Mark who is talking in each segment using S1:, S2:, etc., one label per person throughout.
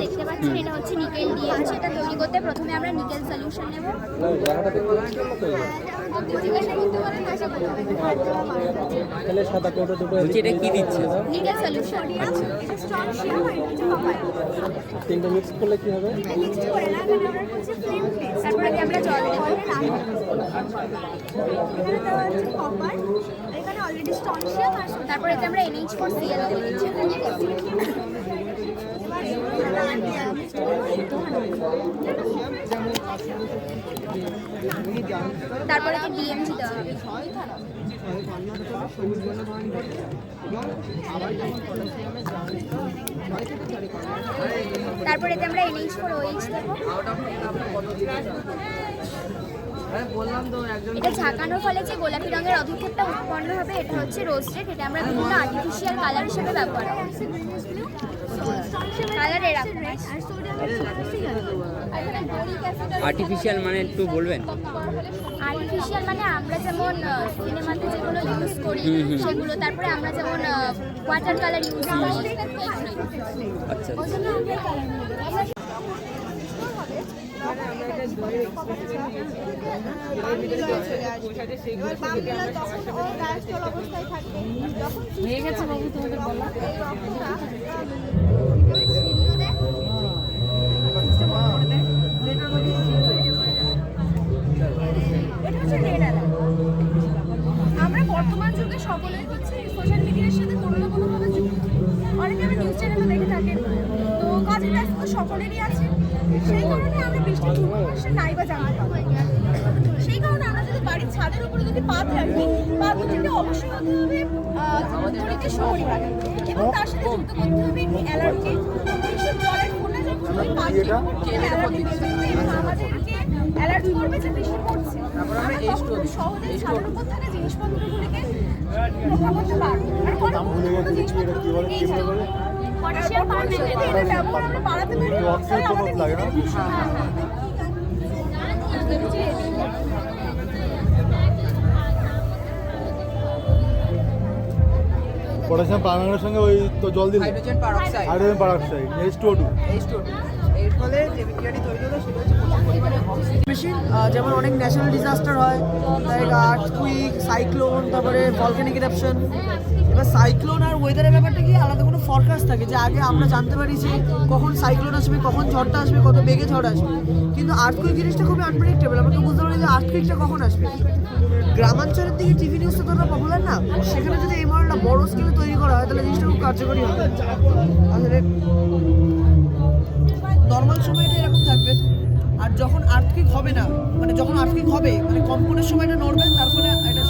S1: দেখতে পাচ্ছেন এটা হচ্ছে নিকেল দিয়ে আছে এটা তৈরি করতে প্রথমে আমরা নিকেল সলিউশন নেব।
S2: তাহলে সাদা কোটো দুটো
S3: এটা কি দিচ্ছে?
S1: নিকেল সলিউশন
S3: আচ্ছা।
S2: তিনটে মিক্স করলে কি হবে?
S1: আমরা হচ্ছে তারপরে আমরা জল দেবো এখানে দেওয়া হচ্ছে কপার এখানে অলরেডি স্ট্রং শিয়ার আর তারপরে আমরা এনএইচ ফোর সিএল তারপরে কি ডিএমজি দেওয়া হবে। তারপরে আমরা এনএইচ ফোর দেবো। এটা ঝাঁকানোর ফলে যে গোলাপি রঙের অধক্ষেপটা উৎপন্ন হবে এটা হচ্ছে রোস্টেড এটা আমরা বিভিন্ন আর্টিফিশিয়াল কালার হিসেবে ব্যবহার করি। কালার এরকম
S3: আর্টিফিশিয়াল মানে একটু বলবেন?
S1: আর্টিফিশিয়াল মানে আমরা যেমন সিনেমাতে যেগুলো ইউজ করি। সেগুলো তারপরে আমরা যেমন ওয়াটার কালার ইউজ করি।
S3: আচ্ছা
S1: ওই জন্য আমরা colour নিই।
S4: হয়ে গেছে বাবু তোমাদের বলা
S1: নাই বা জানতে সেই কারণে আমরা যদি বাড়ির ছাদের উপরে যদি পাত রাখি পাতগুলিকে অবশ্যই হতে হবে দড়িতে সপরিবার এবং তার সাথে যুক্ত করতে হবে একটি অ্যালার্টকে বৃষ্টির জলের ফোনে যখন ওই অ্যালার্ট দিতে এবং আমাদেরকে অ্যালার্ট করবে যে বৃষ্টি পড়ছে আমরা তখন সহজেই ছাদের উপর থাকা জিনিসপত্রগুলিকে রক্ষা করতে পারব আর কোনো জিনিসপত্র এই ছাদের পটাশিয়াম এর ব্যবহার আমরা বাড়াতে পারি আমাদের হ্যাঁ হ্যাঁ।
S5: পটাশিয়াম সঙ্গে ওই তো জল দিলে?
S6: হাইড্রোজেন পারঅক্সাইড
S5: হাইড্রোজেন পারঅক্সাইড
S6: এর ফলে যে বিক্রিয়াটি তৈরি হলো সেটা হচ্ছে প্রচুর পরিমাণে অক্সিজেন মেশিন যেমন অনেক ন্যাচারাল ডিজাস্টার হয় লাইক আর্থকুইক সাইক্লোন তারপরে ভলকানিক ইরাপশন এবার সাইক্লোন আর ওয়েদারের ব্যাপারটা কি আলাদা কোনো ফরকাস্ট থাকে? যে আগে আমরা জানতে পারি যে কখন সাইক্লোন আসবে, কখন ঝড়টা আসবে, কত বেগে ঝড় আসবে। কিন্তু আর্থকুইক জিনিসটা খুবই আনপ্রেডিক্টেবল আমরা তো বুঝতে পারি যে আর্থকুইকটা কখন আসবে। গ্রামাঞ্চলের দিকে টিভি নিউজ তো পপুলার না? সেখানে যদি এই মডেলটা বড় স্কেলে তৈরি করা হয়, তাহলে জিনিসটা খুব কার্যকরী হবে। আসলে নর্মাল সময়টা এরকম থাকবে। আর যখন আর্থিক হবে না মানে যখন আর্থিক হবে মানে কম্পনের সময়টা নড়বে, তার ফলে এটা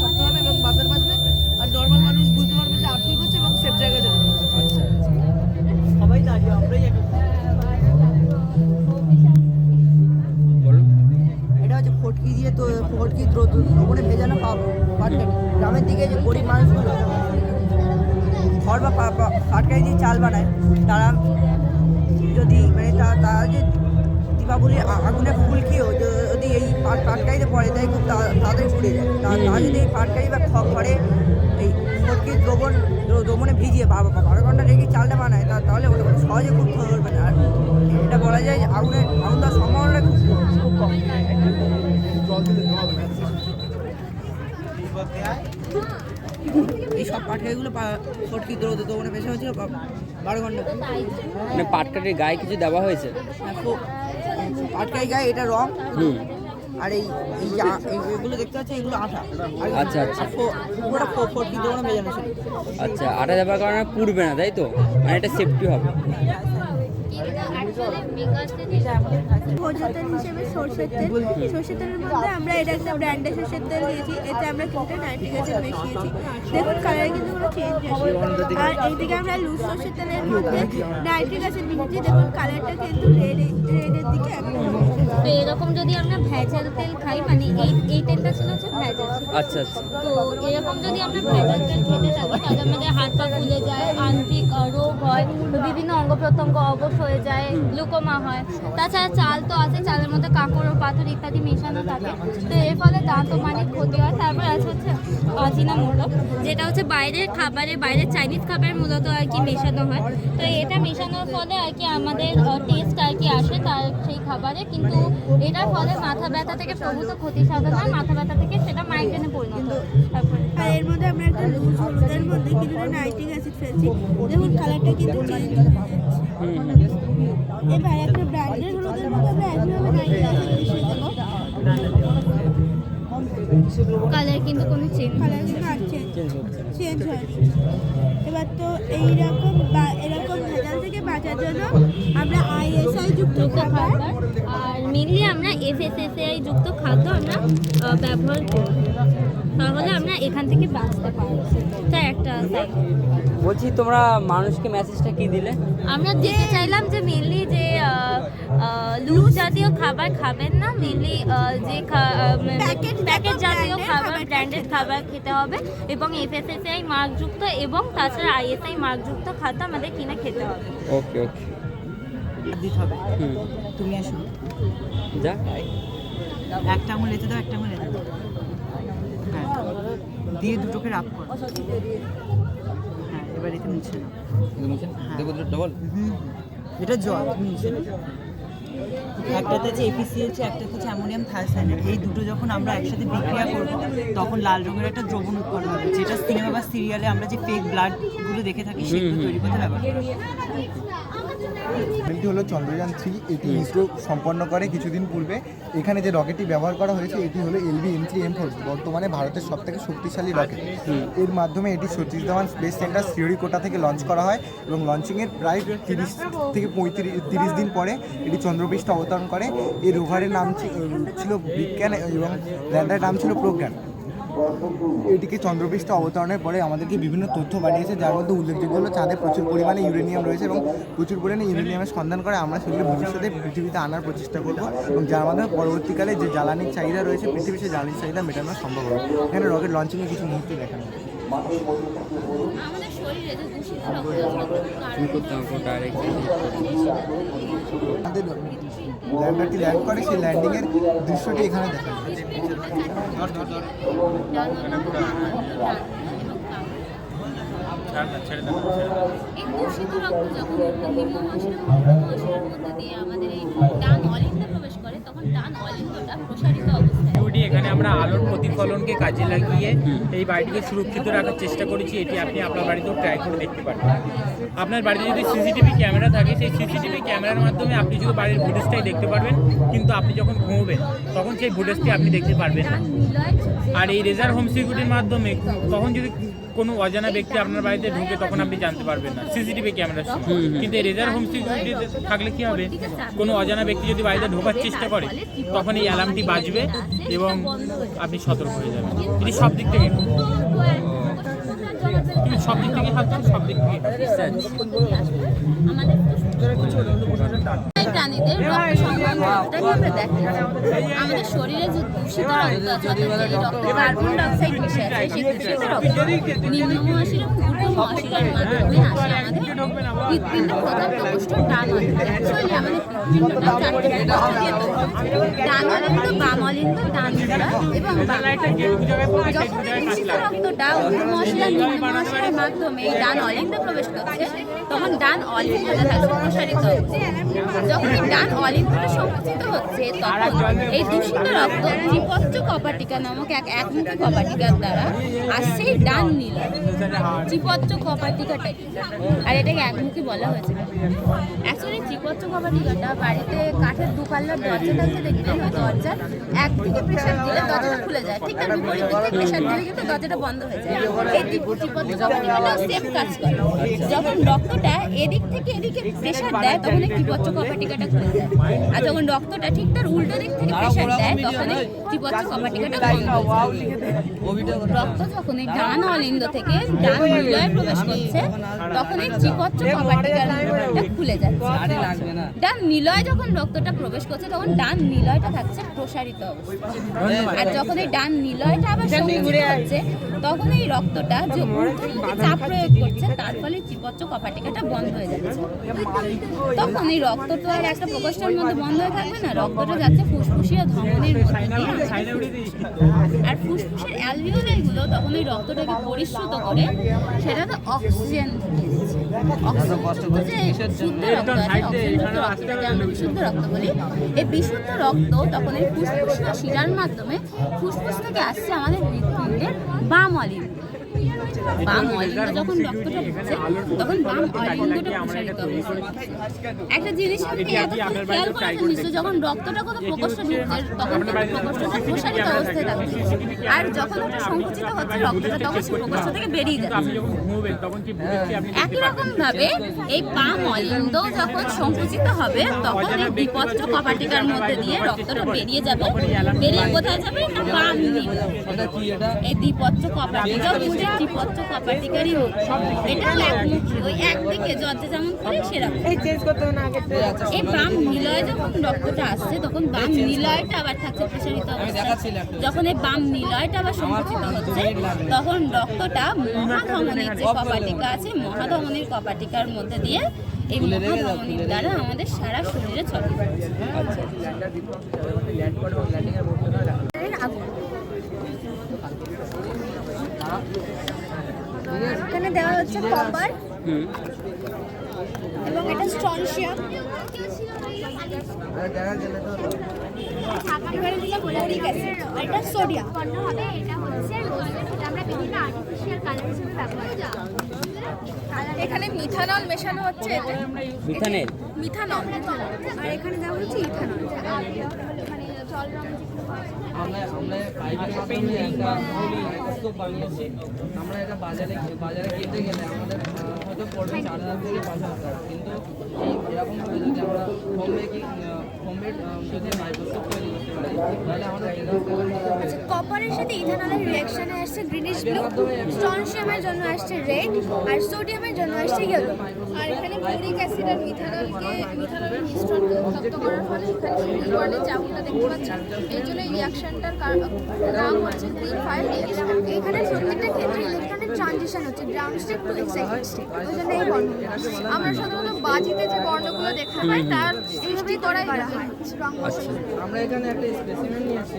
S6: যে দীপাবলি আগুনে ফুলকিও যদি এই পাট পাটকারিতে পড়ে তাই খুব তা- তাড়াতাড়ি পুড়ে যায়। তা তারা যদি এই পাটকারি বা খ- খড়ে এই ফটকির দ্রবণ দ্রবণে ভিজিয়ে বারো ঘণ্টা রেখে চালটা বানায় তা তাহলে ওটা সহজে খুব ধরবে না আর এটা বলা যায় যে আগুনের আগুন দেওয়ার সম্ভাবনাটা খুব খুব কম।
S5: জল দিলে জল।
S6: এই সব পাটকারিগুলো ফটকি দ্রৌত দোকানে বেশি হয়েছিল বারো ঘণ্টা
S3: মানে পাটকাটির গায়ে কিছু দেওয়া হয়েছে?
S6: হ্যাঁ, পাটকারি গায়ে এটা রং
S3: হুম।
S6: আর এই এই যে আ- এই- দেখতে পাচ্ছি এগুলো আঠা।
S3: আচ্ছা, আচ্ছা।
S6: পুরোটা ফটকি দোকানে ভেজানো ছিল
S3: আচ্ছা আটা দেওয়ার কারণে পুড়বে না তাই তো? মানে এটা সেফটি হবে।
S1: ভোজ্য তেল হিসেবে সর্ষের তেল। সর্ষের তেলের মধ্যে আমরা এটা একটা ব্র্যান্ডের সর্ষের তেল নিয়েছি এতে আমরা কিন্তু নাইট্রিক অ্যাসিড মিশিয়েছি। দেখুন কালারে কিন্তু কোনো চেঞ্জ আসে আর এইদিকে আমরা লুজ সর্ষের তেলের মধ্যে নাইট্রিক অ্যাসিড মিশিয়েছি। দেখুন কালারটা কিন্তু রেড রেডের দিকে একদম
S4: তো এরকম যদি আমরা ভেজাল তেল খাই মানে এই এই তেলটা ছিল হচ্ছে ভেজাল
S3: আচ্ছা আচ্ছা।
S4: তো এরকম যদি আমরা ভেজাল তেল খেতে থাকি তাহলে আমাদের হাত পা ফুলে যায় আন্ত্রিক আহ, রোগ হয় বিভিন্ন অঙ্গ প্রত্যঙ্গ অবশ হয়ে যায় গ্লুকোমা হয়। তাছাড়া চাল তো আছে চালের মধ্যে কাঁকড় ও পাথর ইত্যাদি মেশানো থাকে। তো এর ফলে দাঁত ও মানে ক্ষতি হয়। তারপর আছে হচ্ছে অজিনা মোটো যেটা হচ্ছে বাইরের খাবারে বাইরের চাইনিজ খাবারের মূলত আর কি মেশানো হয়। তো এটা মেশানোর ফলে আর কি আমাদের টেস্ট আর কি আসে তার সেই খাবারে। কিন্তু এটার ফলে মাথা ব্যথা থেকে প্রভূত ক্ষতি সাধন হয় মাথা ব্যথা থেকে সেটা মাইগ্রেনে পরিণত হয়।
S7: এর মধ্যে আমরা একটা লুজ হলুদের মধ্যে কিছুটা নাইট্রিক অ্যাসিড ফেলছি। দেখুন কালারটা কিন্তু চেঞ্জ হয়ে যাচ্ছে। এবার একটা ব্র্যান্ডের হলুদের মতো আমরা একইভাবে মিশিয়ে দেবো
S4: কালার কিন্তু কোনো চেঞ্জ
S7: কালার কিন্তু আর চেঞ্জ চেঞ্জ হয় এবার তো এইরকম বা- এরকম ভেজাল থেকে বাঁচার জন্য আমরা আইএসআই যুক্ত খাবার।
S4: আর মেনলি আমরা এফএসএসআই যুক্ত খাদ্য আমরা ব্যবহার করি। তাহলে আমরা এখান থেকে বাঁচতে পারি এটা একটা।
S3: বলছি তোমরা মানুষকে মেসেজটা কি দিলে?
S4: আমরা দিতে চাইলাম যে মেনলি যে লুজ জাতীয় খাবার খাবেন না মেনলি যে প্যাকেট
S7: জাতীয়
S4: জাতীয় খাবার ব্র্যান্ডেড খাবার খেতে হবে এবং এফএসএসআই মার্কযুক্ত এবং তাছাড়া আইএসআই মার্কযুক্ত খাদ্য আমাদের কিনে খেতে হবে।
S3: ওকে ওকে
S6: দিতে হবে। তুমি আসো।
S3: যা।
S6: একটা আঙুল এতে দাও একটা আঙুল এতে দাও। হ্যাঁ। দিয়ে দুটোকে রাপ করো। হ্যাঁ এবার এতে মুছে নাও।
S3: ডবল
S6: এটা জল মুছে একটাতে আছে এপিসিএলসি একটাতে আছে অ্যামোনিয়াম থায়োসাইনেট এই দুটো যখন আমরা একসাথে বিক্রিয়া করব তখন লাল রঙের একটা দ্রবণ উৎপন্ন হবে। যেটা সিনেমা বা সিরিয়ালে আমরা যে ফেক ব্লাডগুলো দেখে থাকি সেগুলো তৈরি করতে ব্যবহার করি।
S8: এটি হলো চন্দ্রযান থ্রি এটি ইসরো সম্পন্ন করে কিছুদিন পূর্বে। এখানে যে রকেটটি ব্যবহার করা হয়েছে এটি হলো L V M three M four বর্তমানে ভারতের সব থেকে শক্তিশালী রকেট। এর মাধ্যমে এটি সতীশ ধাওয়ান স্পেস সেন্টার শ্রীহরিকোটা থেকে লঞ্চ করা হয় এবং লঞ্চিংয়ের প্রায় তিরিশ থেকে পঁয়ত্রিশ তিরিশ দিন পরে এটি চন্দ্রপৃষ্ঠে অবতরণ করে। এই রোভারের নাম ছিল বিজ্ঞান এবং ল্যান্ডারের নাম ছিল প্রোগ্রাম এটিকে চন্দ্রপৃষ্ঠ অবতরণের পরে আমাদেরকে বিভিন্ন তথ্য বানিয়েছে, যার মধ্যে উল্লেখযোগ্য হলো চাঁদে প্রচুর পরিমাণে ইউরেনিয়াম রয়েছে এবং প্রচুর পরিমাণে ইউরেনিয়ামের সন্ধান করে আমরা সেগুলো ভবিষ্যতে পৃথিবীতে আনার প্রচেষ্টা করব এবং যার মাধ্যমে পরবর্তীকালে যে জ্বালানির চাহিদা রয়েছে, পৃথিবীর সেই জ্বালানির চাহিদা মেটানো সম্ভব হবে। এখানে রকেট লঞ্চিংয়ে কিছু মুহূর্তে দেখানো ল্যান্ডারটি ল্যান্ড করে, সেই ল্যান্ডিংয়ের দৃশ্যটি এখানে
S4: দিয়ে আমাদের এই ডান প্রবেশ করে তখন প্রসারিত অবস্থায়
S9: এখানে আমরা আলোর প্রতিফলনকে কাজে লাগিয়ে এই বাড়িটিকে সুরক্ষিত রাখার চেষ্টা করেছি, এটি আপনি আপনার বাড়িতেও ট্রাই করে দেখতে পারেন। আপনার বাড়িতে যদি সিসিটিভি ক্যামেরা থাকে, সেই সিসিটিভি ক্যামেরার মাধ্যমে আপনি শুধু বাড়ির ভুটেজটাই দেখতে পারবেন, কিন্তু আপনি যখন ঘুমোবেন, তখন সেই ফুটেজটি আপনি দেখতে পারবেন না। আর এই রেজার হোম সিকিউরিটির মাধ্যমে, তখন যদি কোনো অজানা ব্যক্তি আপনার বাড়িতে ঢুকে তখন আপনি জানতে পারবেন না। সিসিটিভি ক্যামেরার সঙ্গে কিন্তু এই রেজার হোম সিকিউরিটি থাকলে কি হবে? কোনো অজানা ব্যক্তি যদি বাড়িতে ঢোকার চেষ্টা করে তখন এই অ্যালার্মটি বাজবে এবং আপনি সতর্ক হয়ে যাবেন। এটি সব দিক থেকে। তুমি সব দিক থেকে হাত সব দিক থেকে
S4: প্রাণীদের রক্ত সংবন্ধটাকে আমরা দেখি আমাদের শরীরে যে দূষিত রক্ত আছে রক্তে কার্বন ডাইঅক্সাইড মিশে আছে, সেই দূষিত রক্ত নিম্ন মহাশিরা ঊর্ধ্ব মহাশিরার মাধ্যমে আসে আমাদের হৃৎপিণ্ড প্রধান প্রকোষ্ঠ ডান অ্যাকচুয়ালি আমাদের হৃৎপিণ্ডটা চারটে প্রকোষ্ঠ দিয়ে তৈরি ডান অলিন্দ বাম অলিন্দ এবং যখন এই দূষিত রক্তটা ঊর্ধ্ব মহাশিরা নিম্ন মহাশিরার মাধ্যমে এই ডান অলিন্দে প্রবেশ করছে, তখন ডান অলিন্দটা থাকছে প্রসারিত। যখন ডান অলিন্দটা সংকুচিত হচ্ছে তখন এই দূষিত রক্ত ত্রিপত্র কপাটিকা নামক এক একমুখী কপাটিকার দ্বারা আসছে ডান নীল ত্রিপত্র কপাটিকাটাই আর এটাকে একমুখী বলা হয়েছে। অ্যাকচুয়ালি ত্রিপত্র কপাটিকাটা বাড়িতে কাঠের দু পাল্লার দরজা থাকতে দেখবেন ওই দরজার একদিকে প্রেশার দিলে দরজাটা খুলে যায়। ঠিক তার বিপরীত দিকে প্রেশার দিলে কিন্তু দরজাটা বন্ধ হয়ে যায়। এই ত্রিপত্র কপাটিকাটা সেম কাজ করে। যখন রক্তটা এদিক থেকে এদিকে প্রেশার দেয়, তখন ত্রিপত্র কপাটিকাটা যায় আর যখন রক্তটা ঠিক তার উল্টো দিক থেকে প্রেশার দেয় তখনই কপাটিকাটা বন্ধ রক্ত যখন এই ডান অলিন্দ থেকে ডান নিলয়ে প্রবেশ করছে তখন এই চিপচ্চ কপাটিকার খুলে যাচ্ছে। ডান নিলয় যখন রক্তটা প্রবেশ করছে তখন ডান নিলয়টা থাকছে প্রসারিত আর যখন এই ডান নিলয়টা আবার সংকুচিত হচ্ছে তখন এই রক্তটা যে ঊর্ধ্বমুখী চাপ প্রয়োগ করছে তার ফলে চিপচ্চ কপাটিকাটা বন্ধ হয়ে যাচ্ছে। তখন এই রক্ত তো আর একটা প্রকোষ্ঠের মধ্যে বন্ধ হয়ে থাকবে না রক্তটা যাচ্ছে ফুসফুসিয়া ধমনির মধ্যে। দিয়ে আমাদের ফুসফুসে। আর ফুসফুসের অ্যালভিওলাইগুলো তখন ওই রক্তটাকে পরিশ্রুত করে সেটাতে অক্সিজেন ঢুকিয়ে দিচ্ছে। অক্সিজেন শুদ্ধ রক্ত রক্তটাকে আমরা বিশুদ্ধ রক্ত বলি। এই বিশুদ্ধ রক্ত তখন এই ফুসফুসীয় শিরার মাধ্যমে ফুসফুস থেকে আসছে আমাদের হৃৎপিণ্ডের বাম অলিন্দ বাম অলিঙ্গ যখন রক্তটা পড়ছে তখন বাম অলিঙ্গটা প্রসারিত অবস্থায় একটা জিনিস আপনি এতক্ষণ খেয়াল করেছেন নিশ্চয় যখন রক্তটা কোনো প্রকোষ্ঠ ঢুকছে তখন প্রকোষ্ঠটা প্রসারিত অবস্থায় থাকছে আর যখন ওটা সংকুচিত হচ্ছে রক্তটা তখন সেই প্রকোষ্ঠ থেকে বেরিয়ে যাচ্ছে একই রকম ভাবে এই বাম অলিন্দ যখন সংকুচিত হবে তখন এই বিপত্র কপাটিকার মধ্যে দিয়ে রক্তটা বেরিয়ে যাবে। বেরিয়ে কোথায় যাবে? না বাম দিকে এই দ্বিপত্র কপাটিকা হচ্ছে দ্বিপত্র কপাটিকারই এটা একমুখী ওই একদিকে জর্জে যেমন করে সেরকম। এই বাম নিলয় যখন রক্তটা আসছে তখন বাম নিলয়টা আবার থাকছে প্রসারিত অবস্থায়। যখন এই বাম নিলয়টা আবার সংকুচিত হচ্ছে তখন রক্তটা মহাধমনির যে কপাটিকা আছে মহাধমনির কপাটিকার মধ্যে দিয়ে এই মহাধমনির দ্বারা আমাদের সারা শরীরে।
S1: আগুন এখানে দেওয়া হচ্ছে কপার এবং এটা স্ট্রনশিয়াম এবারে দিলাম বোরিক অ্যাসিড আর এটা সোডিয়াম
S10: হবে এটা হচ্ছে এটা আমরা বিভিন্ন আর্টিফিশিয়াল কালার হিসেবে ব্যবহার করি
S1: এখানে মিথানল মেশানো হচ্ছে
S3: মিথানেল?
S1: মিথানল। আর এখানে দেওয়া হচ্ছে ইথানল।
S10: মানে জল রঙ
S11: আমরা আমরা পাইপের একটা মাইক্রোস্কোপ বানিয়েছি আমরা এটা বাজারে বাজারে কিনতে গেলে আমাদের হয়তো পড়বে চার হাজার থেকে পাঁচ হাজার টাকা। কিন্তু এই এরকমভাবে যদি আমরা হোম মেকিং
S1: কপারের সাথে ইথানলের রিঅ্যাকশনে আসছে গ্রিনিশ ব্লু স্ট্রনশিয়ামের জন্য আসছে রেড আর সোডিয়ামের জন্য আসছে ইয়েলো আর এখানে বোরিক অ্যাসিড আর মিথানলকে মিথানলের মিশ্রণকে উত্তপ্ত করার ফলে এখানে সিঙ্গেল বন্ডের দেখতে পাচ্ছেন। এই জন্য এই রিঅ্যাকশনটার নাম হচ্ছে গ্রিন ফায়ার এখানে প্রত্যেকটা ক্ষেত্রে হচ্ছে স্টেট টু এক্সাইটেড স্টেট ওই জন্য এই বর্ণগুলো আমরা সাধারণত বাজিতে যে বর্ণগুলো দেখা হয় তার সৃষ্টি করাই করা হয়। রঙ
S11: আমরা এখানে একটা স্পেসিমেন্ট নিয়েছি